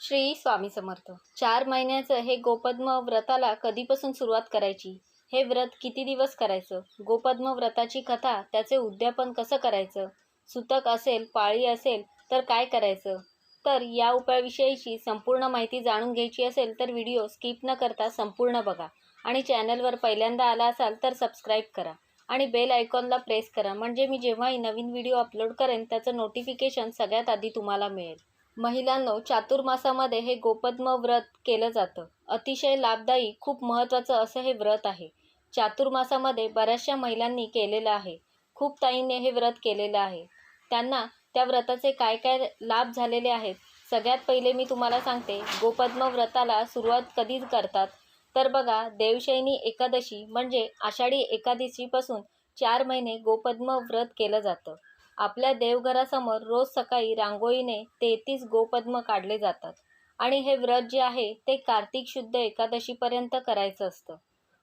श्री स्वामी समर्थ. चार महिन्याचं हे गोपद्म व्रताला कधीपासून सुरुवात करायची? हे व्रत किती दिवस करायचं? गोपद्म व्रताची कथा त्याचे उद्यापन कसं करायचं? सुतक असेल पाळी असेल तर काय करायचं? तर या उपायाविषयीची संपूर्ण माहिती जाणून घ्यायची असेल तर व्हिडिओ स्किप न करता संपूर्ण बघा. आणि चॅनलवर पहिल्यांदा आला असाल तर सबस्क्राईब करा. आणि बेल आयकॉनला प्रेस करा. म्हणजे मी जेव्हाही नवीन व्हिडिओ अपलोड करेन त्याचं नोटिफिकेशन सगळ्यात आधी तुम्हाला मिळेल. महिलांनो चातुर्मासामध्ये हे गोपद्म व्रत केलं जातं. अतिशय लाभदायी खूप महत्त्वाचं असं हे व्रत आहे. चातुर्मासामध्ये बऱ्याचशा महिलांनी केलेलं आहे. खूप ताईंनी हे व्रत केलेलं आहे. त्यांना त्या व्रताचे काय काय लाभ झालेले आहेत सगळ्यात पहिले मी तुम्हाला सांगते. गोपद्म व्रताला सुरुवात कधी करतात? तर बघा देवशयनी एकादशी म्हणजे आषाढी एकादशीपासून चार महिने गोपद्म व्रत केलं जातं. आपल्या देवघरासमोर रोज सकाळी रांगोळीने तेहतीस गोपद्म काढले जातात. आणि हे व्रत जे आहे ते कार्तिक शुद्ध एकादशीपर्यंत करायचं असतं.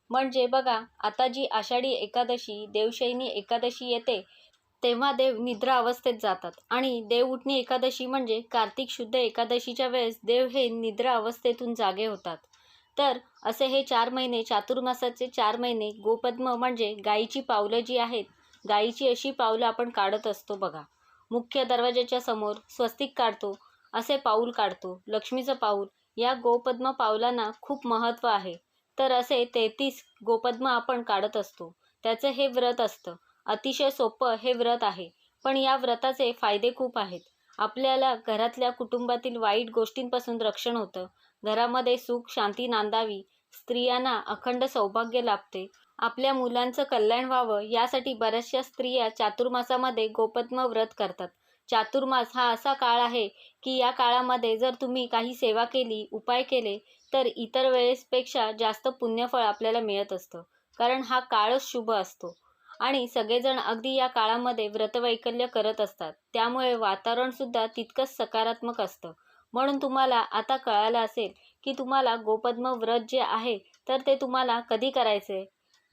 म्हणजे बघा आता जी आषाढी एकादशी देवशयनी एकादशी येते तेव्हा देव निद्रा अवस्थेत जातात. आणि देव उठणी एकादशी म्हणजे कार्तिक शुद्ध एकादशीच्या वेळेस देव हे निद्रा अवस्थेतून जागे होतात. तर असे हे चार महिने चातुर्मासाचे चार महिने गोपद्म म्हणजे गायीची पावलं जी आहेत गायीची अशी पावलं आपण काढत असतो बघा. मुख्य दरवाजाच्या समोर स्वस्तिक काढतो असे पाऊल काढतो लक्ष्मीचं पाऊल. या गोपद्म पावलांना खूप महत्त्व आहे. तर असे तेहतीस गोपद्म आपण काढत असतो. त्याचं हे व्रत असतं. अतिशय सोपं हे व्रत आहे. पण या व्रताचे फायदे खूप आहेत. आपल्याला घरातल्या कुटुंबातील वाईट गोष्टींपासून रक्षण होतं. घरामध्ये सुख शांती नांदावी. स्त्रियांना अखंड सौभाग्य लाभते. आपल्या मुलांचं कल्याण व्हावं यासाठी बऱ्याचशा स्त्रिया चातुर्मासामध्ये गोपद्म व्रत करतात. चातुर्मास हा असा काळ आहे की या काळामध्ये जर तुम्ही काही सेवा केली उपाय केले तर इतर वेळेसपेक्षा जास्त पुण्यफळ आपल्याला मिळत असतं. कारण हा काळच शुभ असतो. आणि सगळेजण अगदी या काळामध्ये व्रतवैकल्य करत असतात. त्यामुळे वातावरणसुद्धा तितकंच सकारात्मक असतं. म्हणून तुम्हाला आता कळालं असेल की तुम्हाला गोपद्म व्रत जे आहे तर ते तुम्हाला कधी करायचे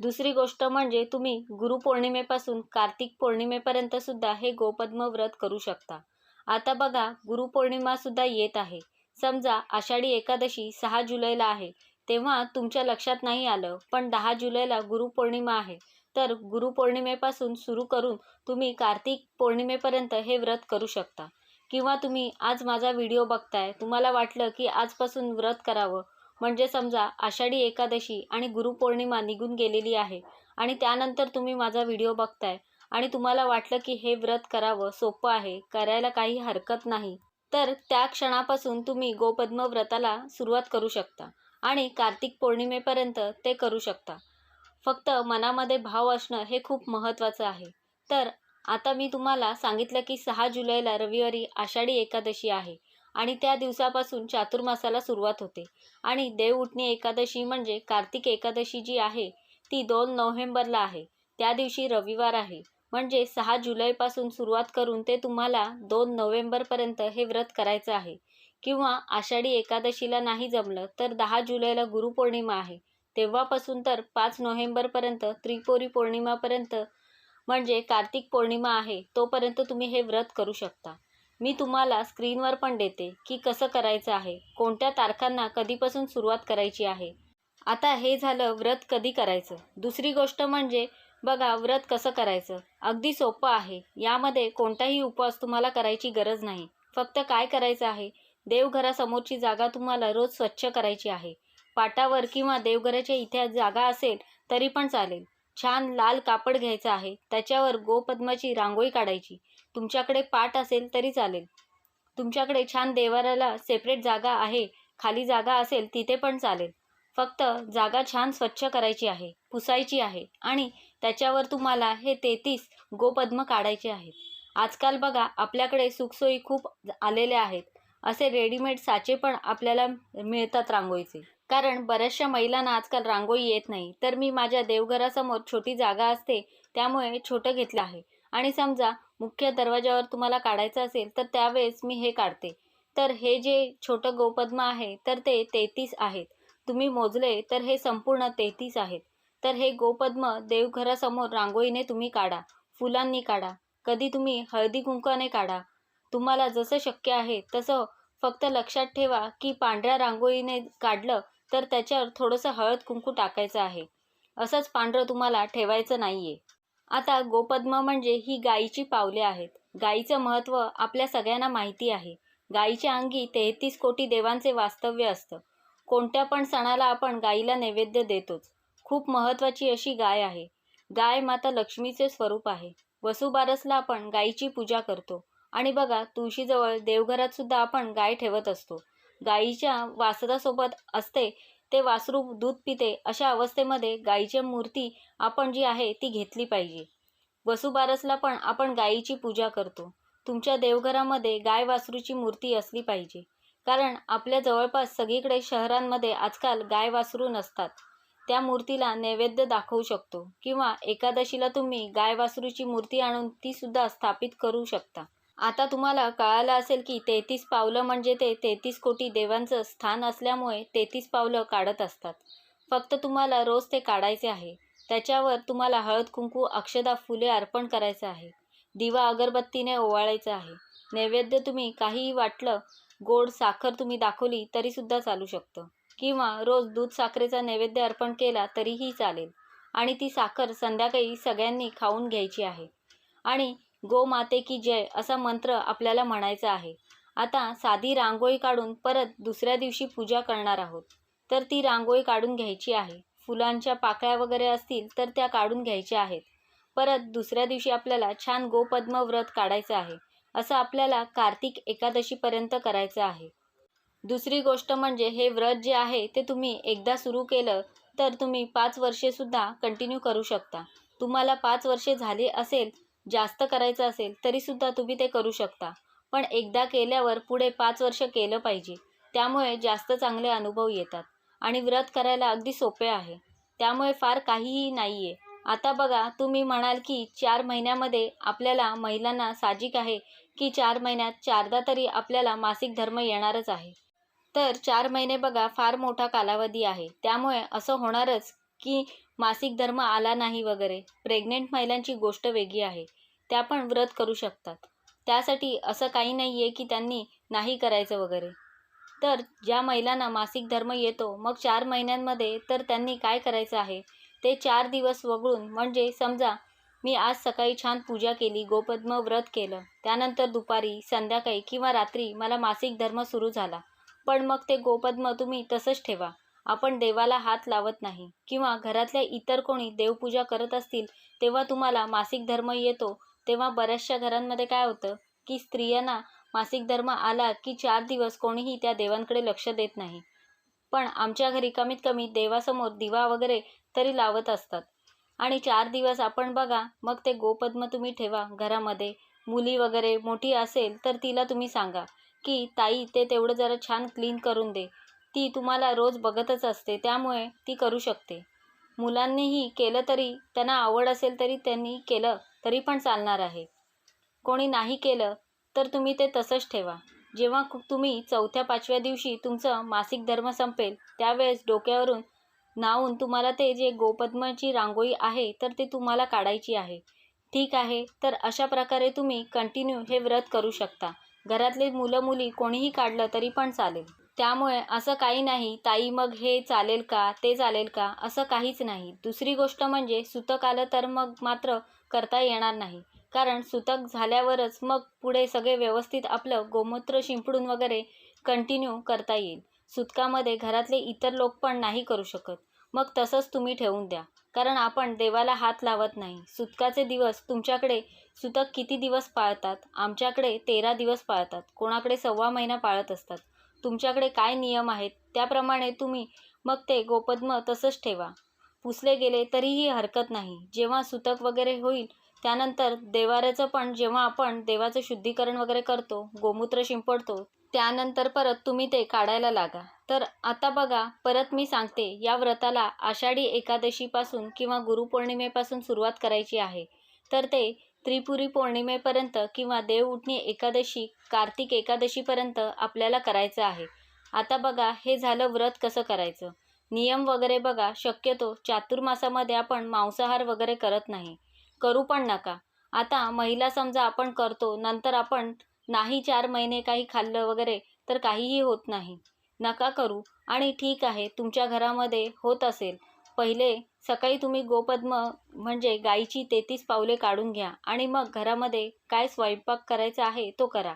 दुसरी गोष्ट म्हणजे तुम्ही गुरुपौर्णिमेपासून कार्तिक पौर्णिमेपर्यंत सुद्धा हे गोपद्म व्रत करू शकता. आता बघा गुरुपौर्णिमासुद्धा येत आहे. समजा आषाढी एकादशी सहा जुलैला आहे. तेव्हा तुमच्या लक्षात नाही आलं पण दहा जुलैला गुरुपौर्णिमा आहे. तर गुरुपौर्णिमेपासून सुरू करून तुम्ही कार्तिक पौर्णिमेपर्यंत हे व्रत करू शकता. किंवा तुम्ही आज माझा व्हिडिओ बघताय तुम्हाला वाटलं की आजपासून व्रत करावं म्हणजे समजा आषाढी एकादशी आणि गुरुपौर्णिमा निघून गेलेली आहे आणि त्यानंतर तुम्ही माझा व्हिडिओ बघताय आणि तुम्हाला वाटलं की हे व्रत करावं सोपं आहे करायला काही हरकत नाही तर त्या क्षणापासून तुम्ही गोपद्म व्रताला सुरुवात करू शकता आणि कार्तिक पौर्णिमेपर्यंत ते करू शकता. फक्त मनामध्ये भाव असणं हे खूप महत्त्वाचं आहे. तर आता मी तुम्हाला सांगितलं की सहा जुलैला रविवारी आषाढी एकादशी आहे. आणि त्या दिवसापासून चातुर्मासाला सुरुवात होते. आणि देवउठणी एकादशी म्हणजे कार्तिक एकादशी जी आहे ती दोन नोव्हेंबरला आहे. त्या दिवशी रविवार आहे. म्हणजे सहा जुलैपासून सुरुवात करून ते तुम्हाला दोन नोव्हेंबरपर्यंत हे व्रत करायचं आहे. किंवा आषाढी एकादशीला नाही जमलं तर दहा जुलैला गुरुपौर्णिमा आहे. तेव्हापासून तर पाच नोव्हेंबरपर्यंत त्रिपुरी पौर्णिमापर्यंत म्हणजे कार्तिक पौर्णिमा आहे तोपर्यंत तुम्ही हे व्रत करू शकता. मी तुम्हाला स्क्रीनवर पण देते की कसं करायचं आहे कोणत्या तारखांना कधीपासून सुरुवात करायची आहे. आता हे झालं व्रत कधी करायचं? दुसरी गोष्ट म्हणजे बघा व्रत कसं करायचं? अगदी सोपं आहे. यामध्ये कोणताही उपवास तुम्हाला करायची गरज नाही. फक्त काय करायचं आहे? देवघरासमोरची जागा तुम्हाला रोज स्वच्छ करायची आहे. पाटावर किंवा देवघराच्या इथे जागा असेल तरी पण चालेल. छान लाल कापड घ्यायचं आहे. त्याच्यावर गोपद्माची रांगोळी काढायची. तुमच्याकडे पाट असेल तरी चालेल. तुमच्याकडे छान देवाराला सेपरेट जागा आहे खाली जागा असेल तिथे पण चालेल. फक्त जागा छान स्वच्छ करायची आहे पुसायची आहे आणि त्याच्यावर तुम्हाला हे तेहतीस गोपद्म काढायचे आहेत. आजकाल बघा आपल्याकडे सुखसोयी खूप आलेल्या आहेत. असे रेडीमेड साचे पण आपल्याला मिळतात रांगोळीचे. कारण बऱ्याचशा महिलांना आजकाल रांगोळी येत नाही. तर मी माझ्या देवघरासमोर छोटी जागा असते त्यामुळे छोटं घेतलं आहे. आणि समजा मुख्य दरवाजावर तुम्हाला काढायचं असेल तर त्यावेळेस मी हे काढते. तर हे जे छोटं गोपद्म आहे तर ते तेहतीस आहेत. तुम्ही मोजले तर हे संपूर्ण तेहतीस आहेत. तर हे गोपद्म देवघरासमोर रांगोळीने तुम्ही काढा फुलांनी काढा. कधी तुम्ही हळदी कुंकाने काढा. तुम्हाला जसं शक्य आहे तसं फक्त लक्षात ठेवा की पांढऱ्या रांगोळीने काढलं तर त्याच्यावर थोडंसं हळद कुंकू टाकायचं आहे. असंच पांढरं तुम्हाला ठेवायचं नाही आहे आता गोपद्म म्हणजे ही गायीची पावले आहेत. गायीचं महत्त्व आपल्या सगळ्यांना माहिती आहे. गायीच्या अंगी तेहतीस कोटी देवांचे वास्तव्य असतं. कोणत्या पण सणाला आपण गायीला नैवेद्य देतोच. खूप महत्त्वाची अशी गाय आहे. गाय माता लक्ष्मीचे स्वरूप आहे. वसुबारसला आपण गायीची पूजा करतो. आणि बघा तुळशीजवळ देवघरात सुद्धा आपण गाय ठेवत असतो. गायीच्या वासरासोबत असते ते वासरू दूध पिते अशा अवस्थेमध्ये गायीची मूर्ती आपण जी आहे ती घेतली पाहिजे. वसुबारसला पण आपण गायीची पूजा करतो. तुमच्या देवघरामध्ये गाय वासरूची मूर्ती असली पाहिजे. कारण आपल्या जवळपास सगळीकडे शहरांमध्ये आजकाल गाय वासरू नसतात. त्या मूर्तीला नैवेद्य दाखवू शकतो किंवा एकादशीला तुम्ही गाय वासरूची मूर्ती आणून तीसुद्धा स्थापित करू शकता. आता तुम्हाला कळालं असेल की तेहतीस पावलं म्हणजे ते तेहतीस कोटी देवांचं स्थान असल्यामुळे तेहतीस पावलं काढत असतात. फक्त तुम्हाला रोज ते काढायचे आहे. त्याच्यावर तुम्हाला हळद कुंकू अक्षदा फुले अर्पण करायचं आहे. दिवा अगरबत्तीने ओवाळायचं आहे. नैवेद्य तुम्ही काहीही वाटलं गोड साखर तुम्ही दाखवली तरीसुद्धा चालू शकतं. किंवा रोज दूध साखरेचा नैवेद्य अर्पण केला तरीही चालेल. आणि ती साखर संध्याकाळी सगळ्यांनी खाऊन घ्यायची आहे. आणि गोमाते की जय असा मंत्र आपल्याला म्हणायचा आहे. आता साधी रांगोळी काढून परत दुसऱ्या दिवशी पूजा करणार आहोत. तर ती रांगोळी काढून घ्यायची आहे. फुलांच्या पाकळ्या वगैरे असतील तर त्या काढून घ्यायच्या आहेत. परत दुसऱ्या दिवशी आपल्याला छान गोपद्म व्रत काढायचं आहे. असं आपल्याला कार्तिक एकादशीपर्यंत करायचं आहे. दुसरी गोष्ट म्हणजे हे व्रत जे आहे ते तुम्ही एकदा सुरू केलं तर तुम्ही पाच वर्षेसुद्धा कंटिन्यू करू शकता. तुम्हाला पाच वर्षे झाली असेल जास्त करायचं असेल तरीसुद्धा तुम्ही ते करू शकता. पण एकदा केल्यावर पुढे पाच वर्ष केलं पाहिजे. त्यामुळे जास्त चांगले अनुभव येतात. आणि व्रत करायला अगदी सोपे आहे. त्यामुळे फार काहीही नाही आहे आता बघा तुम्ही म्हणाल की चार महिन्यामध्ये आपल्याला महिलांना साजिक आहे की चार महिन्यात चारदा तरी आपल्याला मासिक धर्म येणारच आहे. तर चार महिने बघा फार मोठा कालावधी आहे. त्यामुळे असं होणारच की मासिक धर्म आला नाही वगैरे. प्रेग्नेंट महिलांची गोष्ट वेगळी आहे. त्या पण व्रत करू शकतात. त्यासाठी असं काही नाही आहे की त्यांनी नाही करायचं वगैरे. तर ज्या महिलांना मासिक धर्म येतो मग चार महिन्यांमध्ये तर त्यांनी काय करायचं आहे? ते चार दिवस वगळून म्हणजे समजा मी आज सकाळी छान पूजा केली गोपद्म व्रत केलं त्यानंतर दुपारी संध्याकाळी किंवा रात्री मला मासिक धर्म सुरू झाला. पण मग ते गोपद्म तुम्ही तसंच ठेवा. आपण देवाला हात लावत नाही. किंवा घरातल्या इतर कोणी देवपूजा करत असतील तेव्हा तुम्हाला मासिक धर्म येतो. तेव्हा बऱ्याचशा घरांमध्ये काय होतं की स्त्रियांना मासिक धर्म आला की चार दिवस कोणीही त्या देवांकडे लक्ष देत नाही. पण आमच्या घरी कमीत कमी देवासमोर दिवा वगैरे तरी लावत असतात. आणि चार दिवस आपण बघा मग ते गोपद्म तुम्ही ठेवा घरामध्ये. मुली वगैरे मोठी असेल तर तिला तुम्ही सांगा की ताई ते तेवढं जरा छान क्लीन करून दे. ती तुम्हाला रोज बघतच असते त्यामुळे ती करू शकते. मुलांनीही केलं तरी त्यांना आवड असेल तरी त्यांनी केलं तरी पण चालणार आहे. कोणी नाही केलं तर तुम्ही ते तसंच ठेवा. जेव्हा तुम्ही चौथ्या पाचव्या दिवशी तुमचं मासिक धर्म संपेल त्यावेळेस डोक्यावरून नावून तुम्हाला ते जे गोपद्माची रांगोळी आहे तर ते तुम्हाला काढायची आहे. ठीक आहे तर अशा प्रकारे तुम्ही कंटिन्यू हे व्रत करू शकता. घरातले मुलं मुली कोणीही काढलं तरी पण चालेल. त्यामुळे असं काही नाही ताई मग हे चालेल का? ते चालेल का? असं काहीच नाही. दुसरी गोष्ट म्हणजे सुतक आलं तर मग मात्र करता येणार नाही. कारण सुतक झाल्यावरच मग पुढे सगळे व्यवस्थित आपलं गोमूत्र शिंपडून वगैरे कंटिन्यू करता येईल. सुतकामध्ये घरातले इतर लोक पण नाही करू शकत. मग तसंच तुम्ही ठेवून द्या. कारण आपण देवाला हात लावत नाही. सुतकाचे दिवस तुमच्याकडे सुतक किती दिवस पाळतात? आमच्याकडे तेरा दिवस पाळतात. कोणाकडे सव्वा महिना पाळत असतात. तुमच्याकडे काय नियम आहेत? त्याप्रमाणे तुम्ही मग ते गोपद्म तसंच ठेवा. पुसले गेले तरीही हरकत नाही. जेव्हा सुतक वगैरे होईल त्यानंतर देवाऱ्याचं पण जेव्हा आपण देवाचं शुद्धीकरण वगैरे करतो गोमूत्र शिंपडतो त्यानंतर परत तुम्ही ते काढायला लागा. तर आता बघा परत मी सांगते या व्रताला आषाढी एकादशीपासून किंवा गुरुपौर्णिमेपासून सुरुवात करायची आहे. तर ते त्रिपुरी पौर्णिमेपर्यंत किंवा देवउठणी एकादशी कार्तिक एकादशीपर्यंत आपल्याला करायचं आहे. आता बघा हे झालं व्रत कसं करायचं? नियम वगैरे बघा शक्यतो चातुर्मासामध्ये आपण मांसाहार वगैरे करत नाही. करू पण नका. आता महिला समजा आपण करतो नंतर आपण नाही चार महिने काही खाल्लं वगैरे तर काहीही होत नाही. नका करू. आणि ठीक आहे तुमच्या घरामध्ये होत असेल. पहिले सकाळी तुम्ही गोपद्म म्हणजे गाईची तेहतीस पावले काढून घ्या आणि मग घरामध्ये काय स्वयंपाक करायचा आहे तो करा.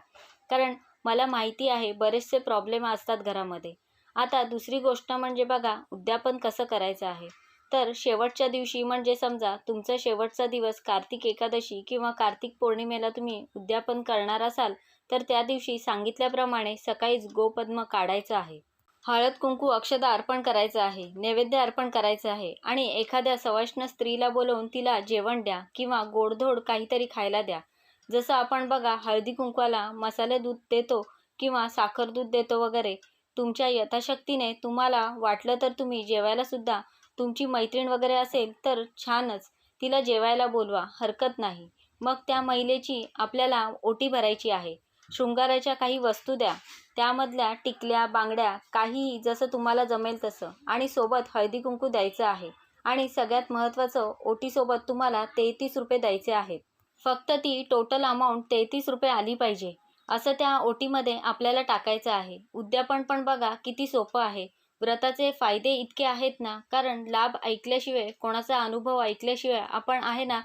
कारण मला माहिती आहे बरेचसे प्रॉब्लेम असतात घरामध्ये. आता दुसरी गोष्ट म्हणजे बघा उद्यापन कसं करायचं आहे? तर शेवटच्या दिवशी म्हणजे समजा तुमचा शेवटचा दिवस कार्तिक एकादशी किंवा कार्तिक पौर्णिमेला तुम्ही उद्यापन करणार असाल तर त्या दिवशी सांगितल्याप्रमाणे सकाळीच गोपद्म काढायचं आहे. हळद कुंकू अक्षदा अर्पण करायचं आहे नैवेद्य अर्पण करायचं आहे आणि एखाद्या सवाष्ण स्त्रीला बोलवून तिला जेवण द्या किंवा गोडधोड काहीतरी खायला द्या. जसं आपण बघा हळदी कुंकवाला मसाले दूध देतो किंवा साखर दूध देतो वगैरे तुमच्या यथाशक्तीने तुम्हाला वाटलं तर तुम्ही जेवायला सुद्धा तुमची मैत्रीण वगैरे असेल तर छानच तिला जेवायला बोलवा हरकत नाही. मग त्या महिलेची आपल्याला ओटी भरायची आहे. शृंगाराच्या काही वस्तू द्या. त्यामधल्या टिकल्या बांगड्या काहीही जसं तुम्हाला जमेल तसं. आणि सोबत हळदी कुंकू द्यायचं आहे. आणि सगळ्यात महत्त्वाचं ओटीसोबत तुम्हाला तेहतीस रुपये द्यायचे आहेत. फक्त ती टोटल अमाऊंट तेहतीस रुपये आली पाहिजे. असं त्या ओटीमध्ये आपल्याला टाकायचं आहे. उद्यापन पण बघा किती सोपं आहे. व्रताचे फायदे इतके आहेत ना कारण लाभ ऐकल्याशिवाय कोणाचा अनुभव ऐकल्याशिवाय आपण आहे ना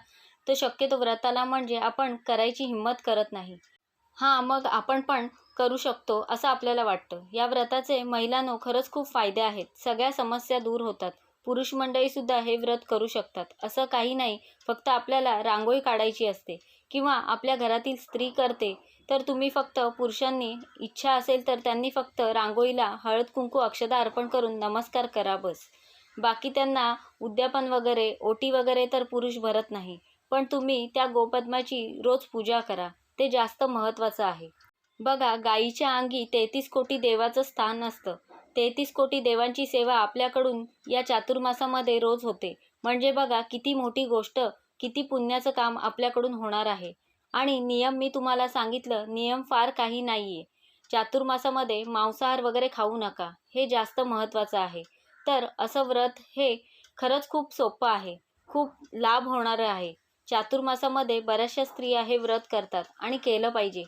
तर शक्यतो व्रताला म्हणजे आपण करायची हिंमत करत नाही. हां मग आपण पण करू शकतो असं आपल्याला वाटतं. या व्रताचे महिलांनो खरंच खूप फायदे आहेत. सगळ्या समस्या दूर होतात. पुरुष मंडळीसुद्धा हे व्रत करू शकतात. असं काही नाही फक्त आपल्याला रांगोळी काढायची असते. किंवा आपल्या घरातील स्त्री करते तर तुम्ही फक्त पुरुषांनी इच्छा असेल तर त्यांनी फक्त रांगोळीला हळद कुंकू अक्षदा अर्पण करून नमस्कार करा बस. बाकी त्यांना उद्यापन वगैरे ओटी वगैरे तर पुरुष भरत नाही. पण तुम्ही त्या गोपद्माची रोज पूजा करा. ते जास्त महत्त्वाचं आहे. बघा गाईच्या अंगी तेहतीस कोटी देवाचं स्थान असतं. तेहतीस कोटी देवांची सेवा आपल्याकडून या चातुर्मासामध्ये रोज होते. म्हणजे बघा किती मोठी गोष्ट किती पुण्याचं काम आपल्याकडून होणार आहे. आणि नियम मी तुम्हाला सांगितलं नियम फार काही नाही आहे चातुर्मासामध्ये मांसाहार वगैरे खाऊ नका. हे जास्त महत्त्वाचं आहे. तर असं व्रत हे खरंच खूप सोपं आहे. खूप लाभ होणारं आहे. चातुर्मासामध्ये बऱ्याचशा स्त्रिया हे व्रत करतात आणि केलं पाहिजे.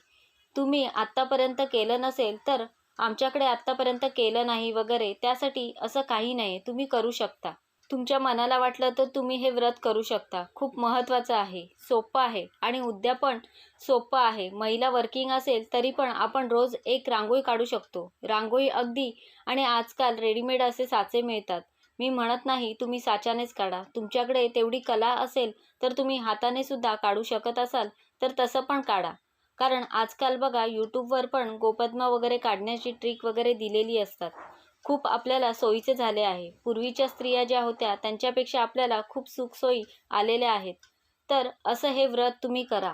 तुम्ही आत्तापर्यंत केलं नसेल तर आमच्याकडे आत्तापर्यंत केलं नाही वगैरे त्यासाठी असं काही नाही तुम्ही करू शकता. तुमच्या मनाला वाटलं तर तुम्ही हे व्रत करू शकता. खूप महत्त्वाचं आहे. सोपं आहे आणि उद्या पण सोपं आहे. महिला वर्किंग असेल तरी पण आपण रोज एक रांगोळी काढू शकतो. रांगोळी अगदी आणि आजकाल रेडीमेड असे साचे मिळतात. मी म्हणत नाही तुम्ही साच्यानेच काढा. तुमच्याकडे तेवढी कला असेल तर तुम्ही हाताने सुद्धा काढू शकत असाल तर तसं पण काढा. कारण आजकाल बघा यूट्यूबवर पण गोपद्मा वगैरे काढण्याची ट्रिक वगैरे दिलेली असतात. खूप आपल्याला सोयीचे झाले आहे. पूर्वीच्या स्त्रिया ज्या होत्या त्यांच्यापेक्षा आपल्याला खूप सुखसोयी आलेल्या आहेत. तर असं हे व्रत तुम्ही करा.